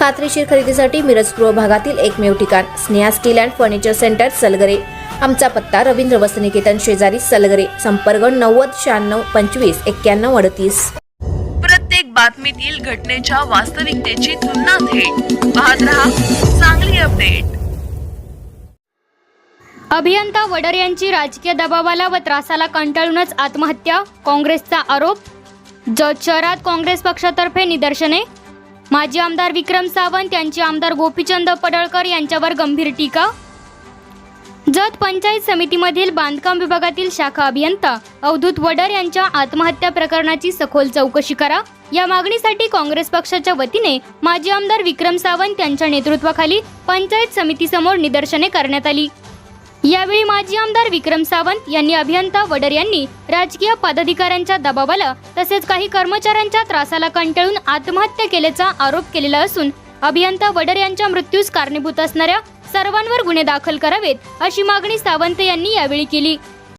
खात्रीशीर खरेदीसाठी मिरज पूर्व भागातील एकमेव ठिकाण Sneha steel and furniture centre Salgare. आमचा पत्ता रवींद्र वसनिकेतन शेजारी सलगरे संपर्क नव्वद शहाण्णव पंचवीस एक्क्याण्णव अडतीस. प्रत्येक बातमीतील घटनेच्या वास्तविकतेची तुलना थेट. पाहत रहा चांगली अपडेट. अभियंता वडर यांची राजकीय दबावाला व त्रासाला कंटाळूनच आत्महत्या काँग्रेसचा आरोप. जत शहरात काँग्रेस पक्षातर्फे निदर्शने. माजी आमदार विक्रम सावंत यांची आमदार गोपीचंद पडळकर यांच्यावर गंभीर टीका. जत पंचायत समितीमधील बांधकाम विभागातील शाखा अभियंता अवधूत वडर यांच्या आत्महत्या प्रकरणाची सखोल चौकशी करा. या मागणीसाठी काँग्रेस पक्षाच्या वतीने माजी आमदार विक्रम सावंत यांच्या नेतृत्वाखाली पंचायत समितीसमोर निदर्शने करण्यात आली. यावेळी माजी आमदार विक्रम सावंत यांनी अभियंता वडर यांनी राजकीय पदाधिकाऱ्यांच्या दबावाला तसेच काही कर्मचाऱ्यांच्या त्रासाला कंटाळून आत्महत्या केल्याचा आरोप केलेला असून अभियंता वडर यांच्या मृत्यूस कारणीभूत असणाऱ्या सर्वांवर गुन्हे दाखल करावेत अशी मागणी सावंत यांनी यावेळी केली.